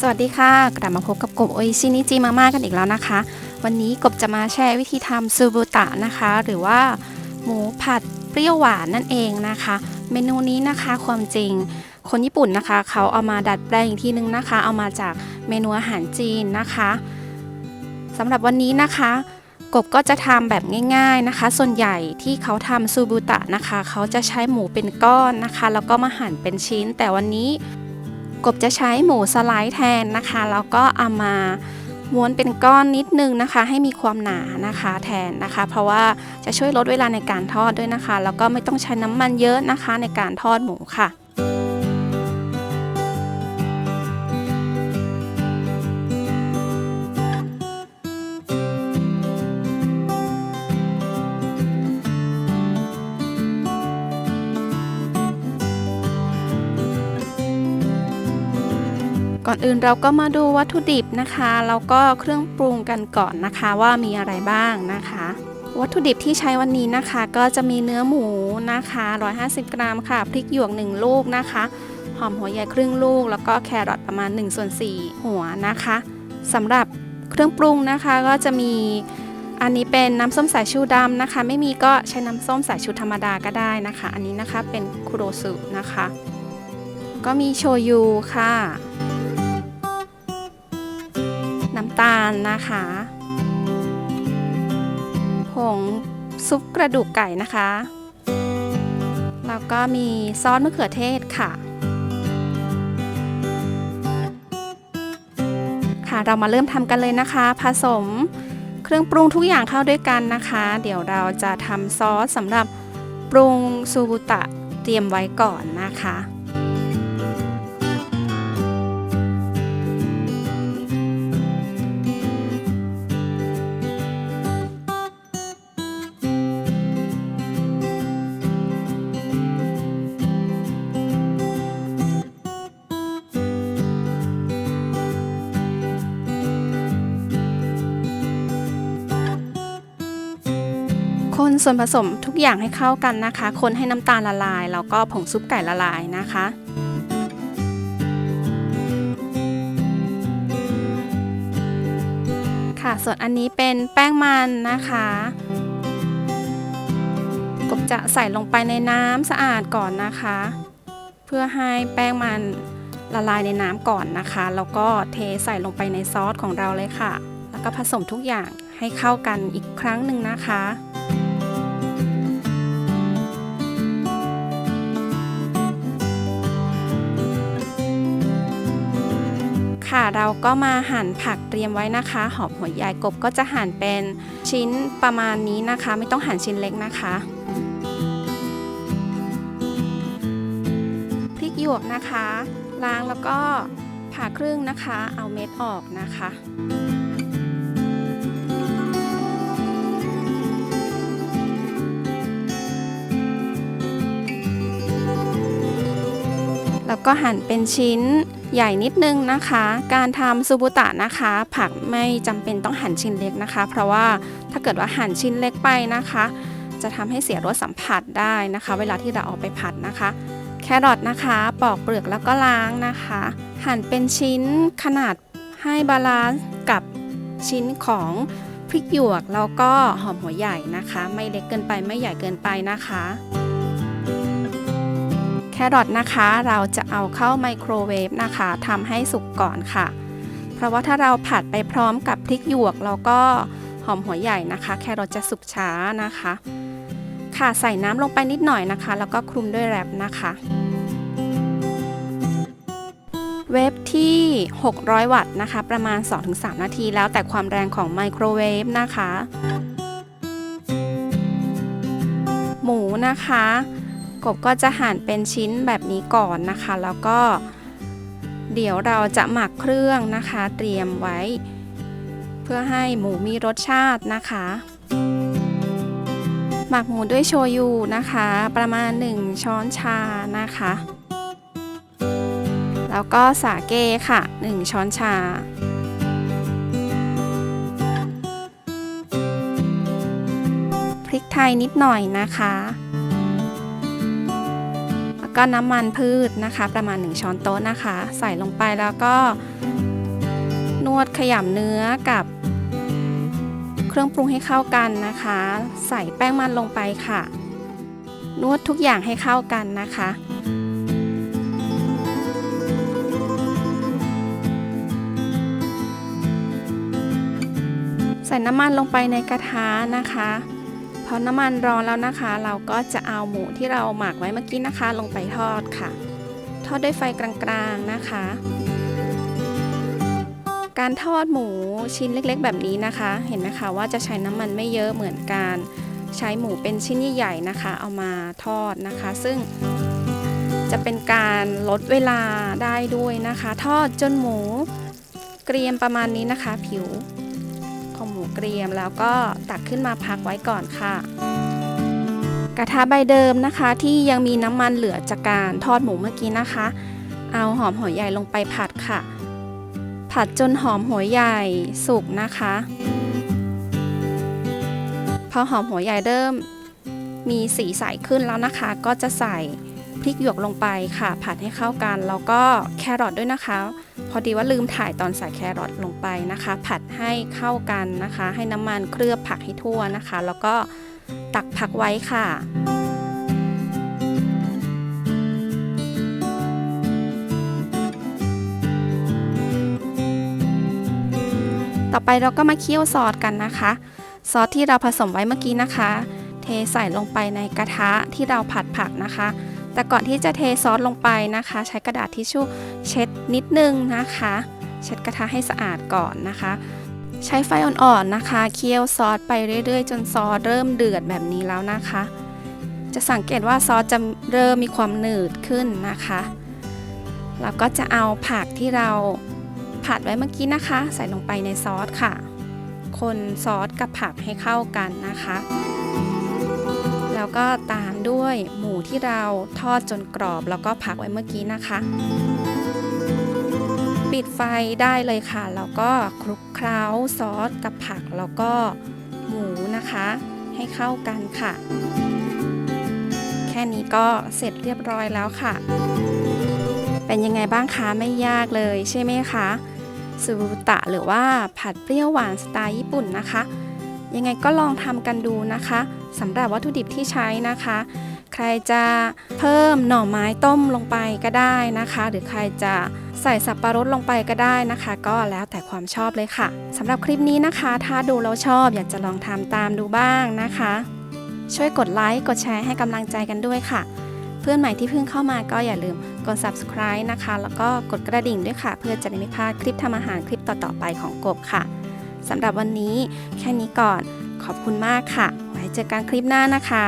สวัสดีค่ะ กลับมาพบกับกบโอิชินิจิมาม่ากันอีกแล้วนะคะ วันนี้กบจะมาแชร์วิธีทำซูบุตะนะคะ หรือว่าหมูผัดเปรี้ยวหวานนั่นเองนะคะ เมนูนี้นะคะความจริงคนญี่ปุ่นนะคะ เขาเอามาดัดแปลงอีกทีนึงนะคะ เอามาจากเมนูอาหารจีนนะคะสำหรับวันนี้นะคะกบก็จะทำแบบง่ายๆนะคะ ส่วนใหญ่ที่เขาทำซูบุตะนะคะ เขาจะใช้หมูเป็นก้อนนะคะ แล้วก็มาหั่นเป็นชิ้น แต่วันนี้ กบจะใช้หมูสไลด์แทนนะคะแล้วก็เอามาม้วนเป็นก้อนนิดนึงนะคะ ให้มีความหนานะคะแทนนะคะ เพราะว่าจะช่วยลดเวลาในการทอดด้วยนะคะ แล้วก็ไม่ต้องใช้น้ำมันเยอะนะคะในการทอดหมูค่ะ ก่อนอื่นเราก็มาดูวัตถุดิบนะคะแล้วก็เครื่องปรุงกันก่อนนะคะว่ามีอะไรบ้างนะคะ วัตถุดิบที่ใช้วันนี้นะคะ ก็จะมีเนื้อหมูนะคะ 150 กรัมค่ะพริกหยวก 1 ลูกนะคะหอมหัวใหญ่ครึ่งลูก แล้วก็แครอทประมาณ1ส่วน4หัวนะคะสำหรับเครื่องปรุงนะคะก็จะมีอันนี้เป็นน้ำส้มสายชูดำนะคะ ไม่มีก็ใช้น้ำส้มสายชูธรรมดาก็ได้นะคะ อันนี้นะคะเป็นคุโรสุนะคะ ก็มีโชยุค่ะ น้ำตาลนะคะผงซุปกระดูกไก่นะคะ แล้วก็มีซอสมะเขือเทศค่ะ ค่ะเรามาเริ่มทำกันเลยนะคะ ผสมเครื่องปรุงทุกอย่างเข้าด้วยกันนะคะ เดี๋ยวเราจะทำซอสสำหรับปรุงซูบุตะเตรียมไว้ก่อนนะคะ คนส่วนผสมทุกอย่างให้เข้ากันนะคะ คนให้น้ำตาลละลาย แล้วก็ผงซุปไก่ละลายนะคะ ค่ะ ส่วนอันนี้เป็นแป้งมันนะคะ กบจะใส่ลงไปในน้ำสะอาดก่อนนะคะ เพื่อให้แป้งมันละลายในน้ำก่อนนะคะ แล้วก็เทใส่ลงไปในซอสของเราเลยค่ะ แล้วก็ผสมทุกอย่างให้เข้ากันอีกครั้งหนึ่งนะคะ ค่ะ เราก็มาหั่นผักเตรียมไว้นะคะ หอมหัวใหญ่กบก็จะหั่นเป็นชิ้นประมาณนี้นะคะ ไม่ต้องหั่นชิ้นเล็กนะคะพริกหยวกนะคะ ล้างแล้วก็ผ่าครึ่งนะคะ เอาเม็ดออกนะคะแล้วก็หั่นเป็นชิ้น ใหญ่นิดนึงนะคะ การทำซูบุตะนะคะ ผักไม่จำเป็นต้องหั่นชิ้นเล็กนะคะ เพราะว่าถ้าเกิดว่าหั่นชิ้นเล็กไปนะคะ จะทำให้เสียรสสัมผัสได้นะคะ เวลาที่เราเอาไปผัดนะคะ แครอทนะคะ ปอกเปลือกแล้วก็ล้างนะคะ หั่นเป็นชิ้นขนาดให้บาลานซ์กับชิ้นของพริกหยวกแล้วก็หอมหัวใหญ่นะคะ ไม่เล็กเกินไปไม่ใหญ่เกินไปนะคะ แครอทนะคะ เราจะเอาเข้าไมโครเวฟนะคะทำให้สุกก่อนค่ะ เพราะว่าถ้าเราผัดไปพร้อมกับพริกหยวกแล้วก็หอมหัวใหญ่นะคะ แครอทจะสุกช้านะคะ ค่ะใส่น้ำลงไปนิดหน่อยนะคะ แล้วก็คลุมด้วยแรปนะคะ เวฟที่ 600 วัตต์นะคะ ประมาณ 2-3 นาทีแล้วแต่ความแรงของไมโครเวฟนะคะ หมูนะคะ กบก็จะหั่นเป็นชิ้นแบบนี้ก่อนนะคะ แล้วก็เดี๋ยวเราจะหมักเครื่องนะคะ เตรียมไว้ เพื่อให้หมูมีรสชาตินะคะ หมักหมูด้วยโชยุนะคะ ประมาณ 1 ช้อนชานะคะ แล้วก็สาเกค่ะ 1 ช้อนชาพริกไทยนิดหน่อยนะคะ ก็น้ำมันพืชนะคะ ประมาณ 1 ช้อนโต๊ะนะคะ ใส่ลงไปแล้วก็ นวดขยำเนื้อกับเครื่องปรุงให้เข้ากันนะคะ ใส่แป้งมันลงไปค่ะ นวดทุกอย่างให้เข้ากันนะคะ ใส่น้ำมันลงไปในกระทะนะคะ พอน้ำมันร้อนแล้วนะคะ เราก็จะเอาหมูที่เราหมักไว้เมื่อกี้นะคะ ลงไปทอดค่ะ ทอดด้วยไฟกลางๆนะคะ การทอดหมูชิ้นเล็กๆ แบบนี้นะคะ เห็นไหมคะว่าจะใช้น้ำมันไม่เยอะเหมือนการใช้หมูเป็นชิ้นใหญ่ๆนะคะ เอามาทอดนะคะ ซึ่งจะเป็นการลดเวลาได้ด้วยนะคะ ทอดจนหมูเกรียมประมาณนี้นะคะ ผิว เกรียมแล้วก็ตักขึ้นมาพักไว้ก่อนค่ะ กระทะใบเดิมนะคะที่ยังมีน้ำมันเหลือจากการทอดหมูเมื่อกี้นะคะ เอาหอมหัวใหญ่ลงไปผัดค่ะ ผัดจนหอมหัวใหญ่สุกนะคะ พอหอมหัวใหญ่เริ่มมีสีใสขึ้นแล้วนะคะ ก็จะใส่ พริกหยวกลงไปค่ะ ผัดให้เข้ากัน แล้วก็แครอทด้วยนะคะ พอดีว่าลืมถ่ายตอนใส่แครอทลงไปนะคะ ผัดให้เข้ากันนะคะ ให้น้ำมันเคลือบผักให้ทั่วนะคะ แล้วก็ตักผักไว้ค่ะต่อไปเราก็มาเคี่ยวซอสกันนะคะ ซอสที่เราผสมไว้เมื่อกี้นะคะ เทใส่ลงไปในกระทะที่เราผัดผักนะคะ แต่ก่อนที่จะเทซอสลงไปนะคะ ใช้กระดาษทิชชู่เช็ดนิดนึงนะคะ เช็ดกระทะให้สะอาดก่อนนะคะ ใช้ไฟอ่อนๆนะคะ เคี่ยวซอสไปเรื่อยๆ จนซอสเริ่มเดือดแบบนี้แล้วนะคะ จะสังเกตว่าซอสจะเริ่มมีความหนืดขึ้นนะคะแล้วก็จะเอาผักที่เราผัดไว้เมื่อกี้นะคะ ใส่ลงไปในซอสค่ะ คนซอสกับผักให้เข้ากันนะคะ แล้วก็ตาม ด้วยหมูที่เราทอดจนกรอบแล้วก็ผักไว้เมื่อกี้นะคะ ปิดไฟได้เลยค่ะ แล้วก็คลุกเคล้าซอสกับผักแล้วก็หมูนะคะ ให้เข้ากันค่ะ แค่นี้ก็เสร็จเรียบร้อยแล้วค่ะ เป็นยังไงบ้างคะไม่ยากเลยใช่ไหมคะซูตะหรือว่าผัดเปรี้ยวหวานสไตล์ญี่ปุ่นนะคะ ยังไงก็ลองทำกันดูนะคะ สำหรับวัตถุดิบที่ใช้นะคะ ใครจะเพิ่มหน่อไม้ต้มลงไปก็ได้นะคะ หรือใครจะใส่สับปะรดลงไปก็ได้นะคะ ก็แล้วแต่ความชอบเลยค่ะสำหรับคลิปนี้นะคะ ถ้าดูแล้วชอบอยากจะลองทำตามดูบ้างนะคะ ช่วยกดไลค์กดแชร์ให้กำลังใจกันด้วยค่ะ เพื่อนใหม่ที่เพิ่งเข้ามาก็อย่าลืมกด subscribe นะคะ แล้วก็กดกระดิ่งด้วยค่ะ เพื่อจะได้ไม่พลาดคลิปทำอาหารคลิปต่อๆไปของกบค่ะสำหรับวันนี้แค่นี้ก่อน ขอบคุณมากค่ะ ไว้เจอกันคลิปหน้านะคะ